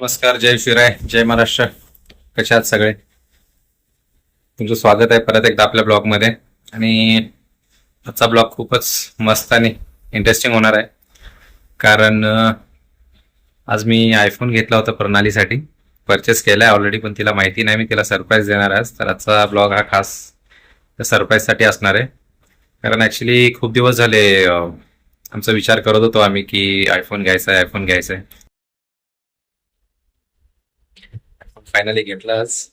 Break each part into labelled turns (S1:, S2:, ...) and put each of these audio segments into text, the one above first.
S1: नमस्कार जय शिवराय जय महाराष्ट्र. कशा आहात सगळे? तुमचं स्वागत आहे परत एकदा आपल्या ब्लॉगमध्ये. आणि आजचा ब्लॉग खूपच मस्त आणि इंटरेस्टिंग होणार आहे. कारण आज मी आयफोन घेतला होता प्रणालीसाठी. परचेस केला आहे ऑलरेडी पण तिला माहिती नाही. मी तिला सरप्राईज देणार आहे तर आजचा ब्लॉग हा खास त्या सरप्राईजसाठी असणार आहे. कारण ॲक्च्युली खूप दिवस झाले आमचा विचार करत होतो आम्ही की आयफोन घ्यायचा आहे आयफोन घ्यायचा आहे. फायनली घेतलाच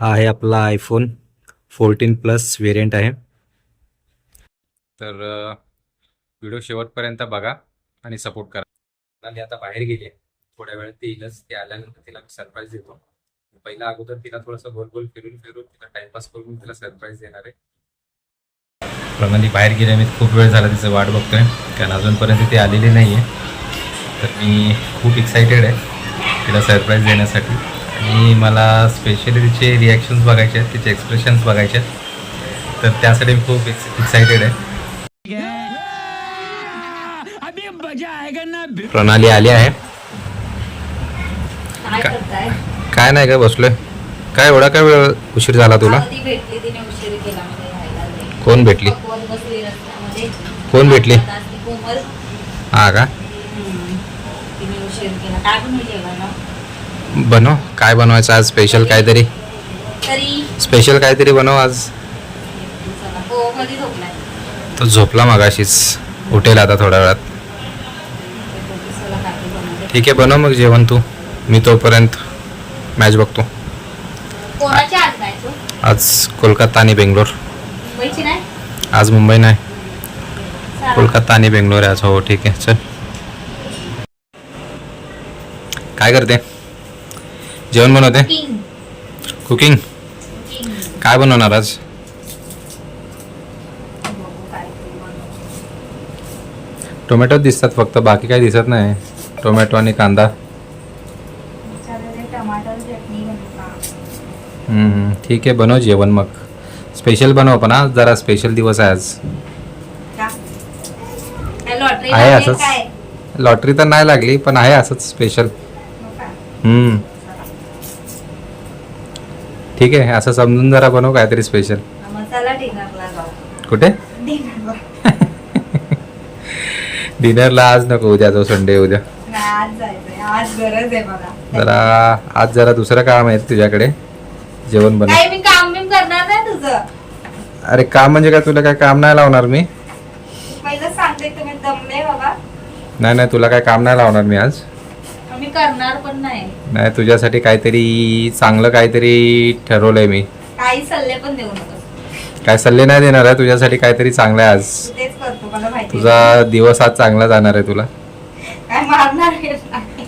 S2: हा आहे आपला आयफोन फोर्टीन प्लस व्हेरियंट आहे.
S1: तर व्हिडिओ शेवटपर्यंत बघा आणि सपोर्ट करा. आणि आता बाहेर गेली थोड्या वेळ ती येईलच ती आल्यानंतर तिला मी सरप्राईज देतो. पहिला अगोदर तिला थोडंसं गोल गोल फिरून फिरून तिला टाइमपास करून तिला सरप्राईज देणार आहे. प्रणाली बाहेर गेली मी खूप वेळ झाला तिचं वाट बघतोय. कारण अजूनपर्यंत ती आलेली नाही आहे तर मी खूप एक्सायटेड आहे. तिला सरप्राईज देण्यासाठी. आणि मला स्पेशली तिचे रिॲक्शन्स बघायचे आहेत तिचे एक्सप्रेशन्स बघायचे आहेत. तर त्यासाठी मी खूप एक्सायटेड आहे. प्रणाली आली आहे.
S3: काय
S1: नाही काय बसलोय. काय एवढा काय वेळ उशीर झाला तुला?
S3: म्हणजे.
S1: कोण भेटली? कोण भेटली? हा का.
S3: केला. काय
S1: बनव. काय बनवायचं आज? स्पेशल काहीतरी.
S3: तरी
S1: स्पेशल काहीतरी बनव आज.
S3: हो कधी झोपलाय?
S1: तो झोपला मगाशीच. उठेल आता थोड्या वेळात. ठीक आहे बनव मग जेवण तू. मी तोपर्यंत मॅच बघतो.
S3: कोणाची आज
S1: कोलकाता आणि बेंगलोर. आज मुंबई नाही. कोलकाता आणि बेंगलोर आहे आज. हो ठीक आहे. चल. काय करते? जेवण बनवते?
S3: King
S1: cooking?
S3: किंग
S1: काय बनवणार आज. टोमॅटो दिसतात फक्त बाकी काही दिसत नाही. टोमॅटो आणि कांदा. ठीक आहे बनव जेवण मग. स्पेशल बनव पण आज जरा स्पेशल दिवस आहे आज. आहे असंच. लॉटरी तर नाही लागली पण आहे असंच स्पेशल? हम्म. ठीक आहे असं समजून जरा बनव काहीतरी स्पेशल
S3: डिनरला जाऊ.
S1: कुठे?
S3: डिनरला
S1: आज नको उद्या जाऊ संडे उद्या.
S3: नाही, आज जायचंय. आज गरज आहे मला
S1: जरा आज जरा दुसरं काम आहे तुझ्याकडे. जेवण बनव.
S3: नाही मी काम बिम करणार नाही तुझं.
S1: अरे काम म्हणजे काय? तुला काय काम नाही लावणार मी?
S3: पहिलं सांगते तुम्ही दमले बाबा
S1: नाही नाही तुला काय काम नाही लावणार मी आज?
S3: करणार पण नाही.
S1: नाही तुझ्यासाठी काहीतरी चांगलं काहीतरी ठरवलंय मी.
S3: काही सल्ले पण देऊ नकोस.
S1: काय सल्ले नाही देणार आहे तुझ्यासाठी काहीतरी चांगलं आहे आज.
S3: तू तेच करतो मला माहिती
S1: तुझा दिवस आज चांगला जाणार आहे तुला.
S3: काय मारणार हे नाही.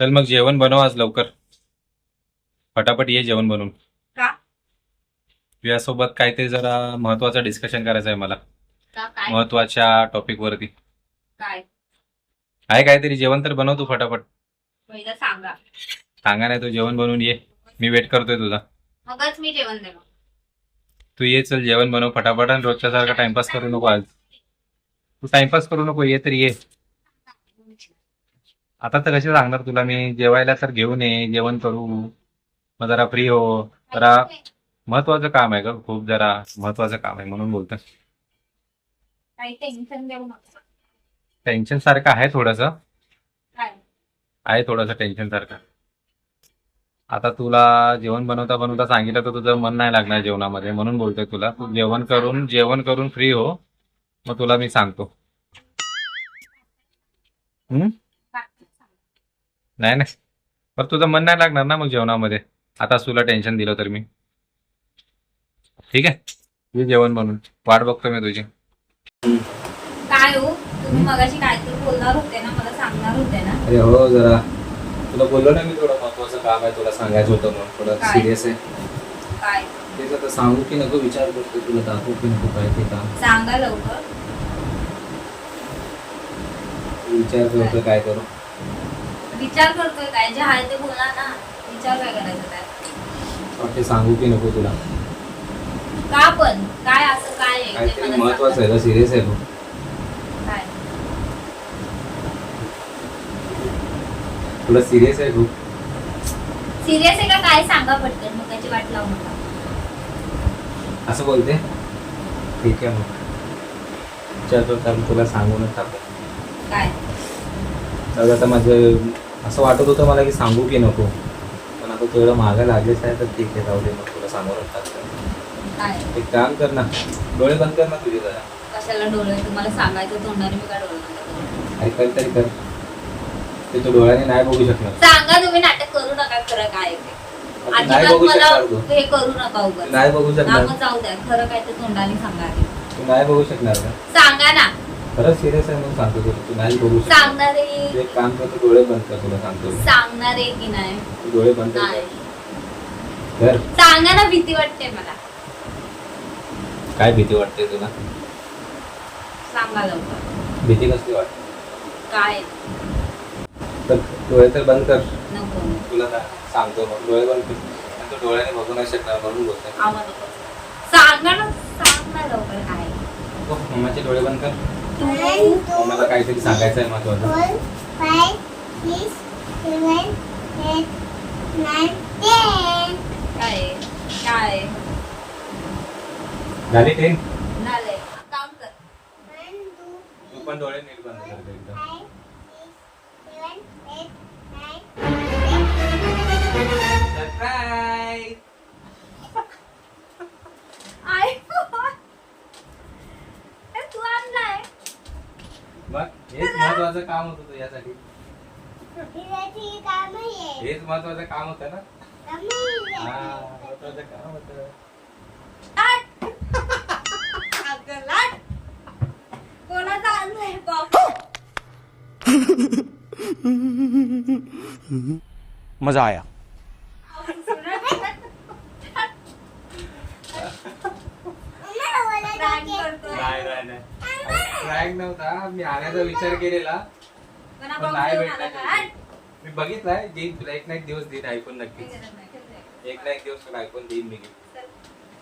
S1: चल मग जेवण बनव आज लवकर. फटाफट ये जेवण बनवून.
S3: का?
S1: तुझ्यासोबत काहीतरी जरा महत्वाचं डिस्कशन करायचं आहे मला. महत्त्वाच्या टॉपिक वरती.
S3: काय?
S1: आहे काहीतरी जेवण तर बनव तू फटाफट.
S3: पहिलं सांगा.
S1: सांगा नाही तू जेवण बनवून ये. मी वेट करतोय तुझा.
S3: मगच मी जेवण देणार.
S1: तू ये चल जेवण बनव फटाफट आणि रोजच्या सारखा टाइमपास करू नको आज. तू टाइमपास करू नको ये तर ये. आता तर कशी सांगणार तुला मी? जेवायला तर घेऊन ये जेवण करू. मग जरा फ्री हो. जरा महत्वाचं काम आहे ग खूप जरा महत्वाचं काम आहे म्हणून बोलतो
S3: काही टेन्शन देऊ नका.
S1: टेन्शन सारखं आहे थोडस.
S3: काय?
S1: आहे थोडंसं टेन्शन सारखं. आता तुला जेवण बनवता बनवता सांगितलं तर तुझं मन नाही लागणार जेवणामध्ये. म्हणून बोलतोय तुला. तू जेवण करून जेवण करून फ्री हो. मग तुला मी सांगतो. हम्म? नाही नाही. पण तुझं मन नाही लागणार ना मग जेवणामध्ये? आताच तुला टेन्शन दिलं तर मी. ठीक आहे? ये जेवण बनवून. वाट बघतो मी तुझी.
S3: काय हो? तुम्ही मगाशी काहीतरी बोलणार होते ना मला सांगणार होते ना.
S1: अरे हो जरा. तुला बोललो ना मी थोडं महत्वाचं काम आहे तुला सांगायचं होतं म्हणून. थोडं
S3: काय?
S1: सिरियस आहे.
S3: काय?
S1: तेच आता सांगू की नको विचार करतो तुला दाखवू की नको काय ते काम.
S3: सांगा लवकर.
S1: विचार करतो काय करू.
S3: विचार करतोय काय? जे आहे ते बोला ना. विचार काय करायचं काय?
S1: वाटते सांगू की नको तुला.
S3: का पण? काय असं काय आहे? ते
S1: काहीतरी
S3: मला
S1: महत्वाचं
S3: सांगा.
S1: आहे सिरियस आहे तू
S3: काय?
S1: तुला सिरियस आहे तू
S3: सिरियस आहे का? काय सांगा पटकन. मग त्याची वाट लावू नका.
S1: असं बोलते? ठीक आहे मग. चल तर तुला सांगूनच टाकू
S3: काय?
S1: तर आता माझं असं वाटत होतं मला की सांगू की नको. पण आता तुला मागं लागलेच आहे तर ठीक आहे जाऊ दे मग तुला सांगूनच टाकतो
S3: काय?
S1: एक काम कर ना. डोळे बंद कर ना तुझे जरा.
S3: कशाला डोळे? तुम्हाला सांगायचं तोंडाने मी काय डोळे करू?
S1: अरे कर. ते तू डोळ्याने नाही बघू शकणार.
S3: सांगा तुम्ही नाटक करू नका खरं काय
S1: नाही बघू शकणार तू.
S3: हे करू नका उगाच.
S1: नाही बघू शकणार.
S3: मग जाऊ द्या. खरं काय ते तोंडाने सांगा आधी.
S1: तू नाही बघू शकणार का?
S3: सांगा ना.
S1: खरंच सिरियस आहे म्हणून सांगतो तुला. तू नाही बघू शकणार.
S3: सांगणार आहे
S1: एक काम कर तू डोळे बंद कर तुला सांगतो.
S3: सांगणार आहे की नाही?
S1: डोळे बंद कर.
S3: सांगा ना भीती वाटते मला.
S1: काय भीती वाटते तुला?
S3: सांगा लवकर.
S1: भीती कसली वाटते?
S3: काय?
S1: तर डोळे तर बंद कर.
S3: नको.
S1: तुला काय सांगतो डोळे बंद कर. तू डोळ्याने बघू नाही शकणार म्हणून बोलतोय.
S3: आम्हाला नको. सांगा ना सांग ना लवकर काय.
S1: हो, मम्माचे डोळे बंद कर. मम्माला काहीतरी सांगायचं आहे महत्वाचं.
S3: काय? काय?
S1: झाली तू? पण डोळे नीट बंद एकदम.
S3: तू आणलाय.
S1: मग हेच महत्वाचं काम होतं
S4: आहे.
S1: हेच महत्वाचं काम होतं ना. हा महत्वाचं काम होतं. नाही नाही प्रँक नव्हता. मी आण्याचा विचार केलेला.
S3: पण
S1: नाही भेटला? मी बघितलाय देईन तुला एक ना एक दिवस देईन नक्कीच.
S3: ठेव दे.
S1: एक ना एक दिवस तुला आयफोन देईन मी.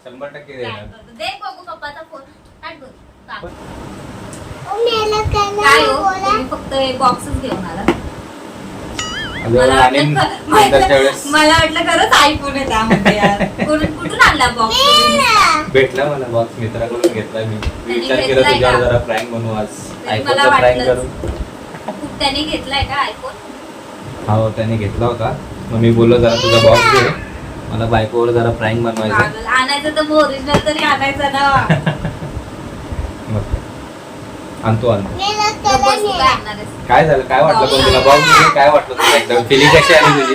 S1: शंभर टक्के देणार.
S3: काय
S4: काय
S3: हो? तुम्ही फक्त एक बॉक्सच घेऊन आला. मला
S1: आणि
S3: वाटलं
S1: नंतरच्या वेळेस
S3: मला वाटलं खरंच आयफोन आहे त्यामध्ये यार. कुठून कुठून आणला बॉक्स.
S1: भेटला मला बॉक्स मित्राकडून घेतलाय मी. मी विचार केला तुझ्यावर? जरा प्रँक बनवू आज. आयफोनचा प्रँक
S3: वाटलंच.
S1: करू.
S3: त्याने घेतलाय का आयफोन
S1: हो त्याने घेतला होता. मग मी बोललो जरा तुझा बॉक्स घे. मला बायकोवर जरा प्रँक बनवायचा.
S3: आणायचं तर मग ओरिजिनल तरी आणायचं ना.
S1: आणतो आणतो.
S3: काय
S1: झालं? काय वाटलं पण तुला बॉक्स घे काय वाटलं तुला एकदम? फिलिंग कशी आली तुझी.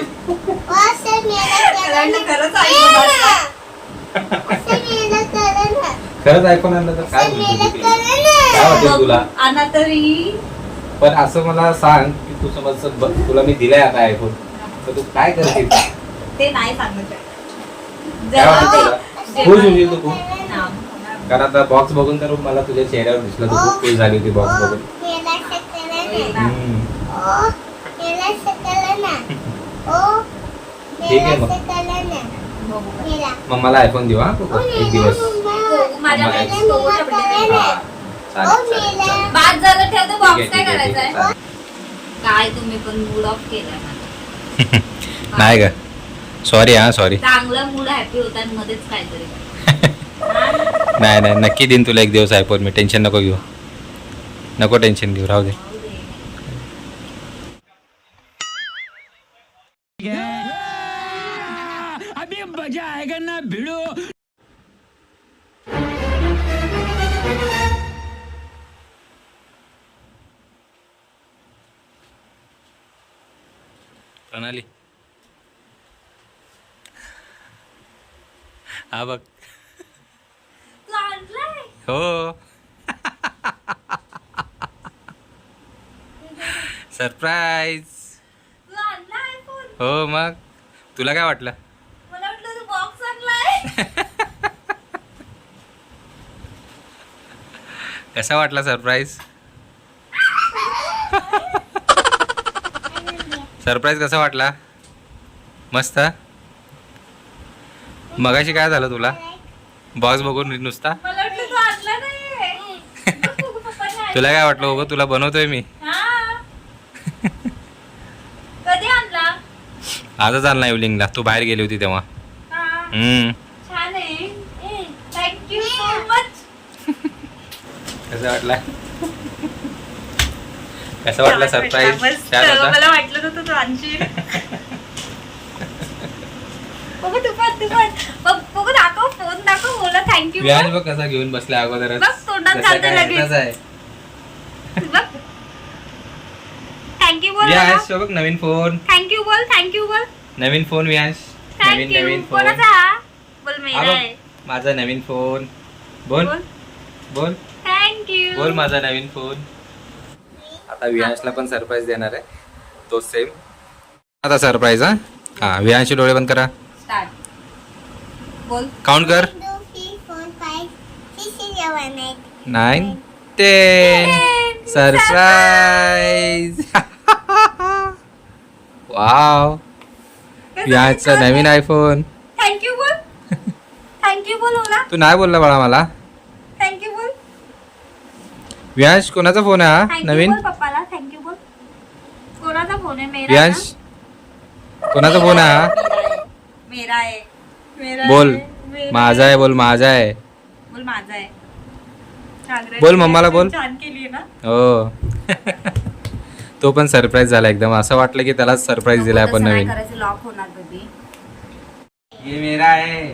S3: खरंच
S1: आयफोन आणलं तर काय बोलतो. काय वाटेल
S3: बघ,
S1: तुला? पण असं मला सांग की तू समज तुला मी दिलाय आता आयफोन तर तू काय करशील?
S3: ते नाही सांगत
S1: वाटतं खुश होशील तू खूप. कारण आता बॉक्स बघून तर मला तुझ्या चेहऱ्यावर दिसलं. तू खूप खुश झाली होती बॉक्स बघून.
S4: असं कलर आहे. ओ,
S1: ठीक आहे मग. मग मला आयफोन देऊ हा एक दिवस. हा.
S3: काय तुम्ही पण मूड ऑफ केलाय माझा.
S2: नाही का सॉरी हा सॉरी
S3: चांगला मूड हॅपी होता मध्येच काहीतरी.
S2: नाही नाही नक्की देईन तुला एक दिवस आयफोन मी. टेन्शन नको घेऊ. नको टेन्शन घेऊ राहू दे.
S5: मजा
S2: प्रणाली. हा बघ. हो. सरप्राईज हो मग? तुला काय वाटलं? कसा वाटला सरप्राईज सरप्राईज कसा वाटला? मस्त? मगाशी काय झालं तुला?
S1: बॉक्स बघून नुसता
S3: मला वाटलं तू आणला नाही बघ, बघ, पप्पांनी आणला.
S1: तुला काय वाटलं बघ तुला बनवतोय मी.
S3: हा. कधी आणला?
S1: आजच आणला इव्हनिंगला तू बाहेर गेली होती तेव्हा.
S3: हा.
S1: हम्म. कसं वाटला? कसं वाटलं सरप्राईज होता?
S3: मला वाटलं नव्हतं तू आणशील. बघू तू पण तू पण बघ बघू दाखव फोन दाखव. बोला थँक्यू
S1: बघ कसा घेऊन बसला अगोदरच.
S3: बघ, तोंडात घालते लगेच. थँक्यू बोल
S1: व्याज बघ नवीन फोन
S3: थँक्यू बोल थँक्यू बोल.
S1: नवीन फोन व्याज नवीन
S3: थँक्यू
S1: नवीन फोन
S3: कोणाचा हा? बोल
S1: हा
S3: मेरा
S1: बघ,
S3: आहे.
S1: माझा नवीन फोन बोल.
S3: बोल.
S1: बोल.
S3: थँक्यू
S1: बोल माझा नवीन फोन आता विहांशला पण सरप्राईज देणार आहे. तो सेम आता सरप्राईज हा? हा विहांशचे डोळे बंद करा.
S3: स्टार्ट बोल.
S1: काउंट कर.
S2: Two, three, four, five, six, seven, eight.
S1: Nine ten surprise wow विहांशचा नवीन आयफोन
S3: थँक्यू बोल. थँक्यू बोल ओला.
S1: तू नाही बोलला बाळा मला.
S3: थँक्यू बोल.
S1: विहांश कोणाचा फोन आहे हा? नवीन?
S3: पप्पाला. थँक्यू बोल. कोणाचा फोन आहे? मेरा
S1: विहांश
S3: ना?
S1: कोणाचा फोन आहे हा?
S3: मेरा आहे. मेरा
S1: बोल.
S3: आहे,
S1: माझा आहे बोल माझा आहे.
S3: बोल माझा आहे.
S1: बोल मम्माला बोल.
S3: छान केली ना.
S1: हो. तो पण सरप्राईज झाला एकदम. असं वाटलं की त्यालाच सरप्राईज दिला आपण नवीन.
S3: करायचं. लॉक होणार बेबी
S1: ये मेरा है.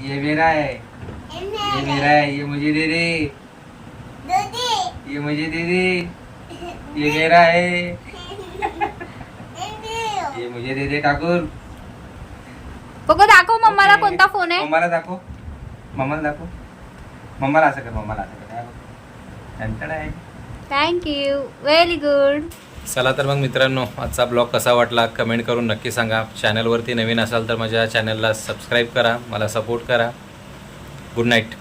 S1: ये मेरा है. ये. मेरा है. ये मुझे दे दे.
S2: Dodi.
S1: ये मुझे दे दे. ये मेरा है. ये मुझे दे दे ठाकुर.
S3: बघू दाखव मम्माला कोणता फोन आहे.
S1: मम्माला दाखव. मम्माला दाखव. मम्माला असं कर मम्माला असं कर. टंटण आहे.
S3: थँक्यू व्हेरी गुड
S1: चला तर मग मित्रांनो आजचा ब्लॉग कसा वाटला कमेंट करून नक्की सांगा. चॅनलवरती नवीन असाल तर माझ्या चॅनलला सबस्क्राईब करा मला सपोर्ट करा. गुड नाईट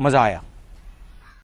S6: मजा आया.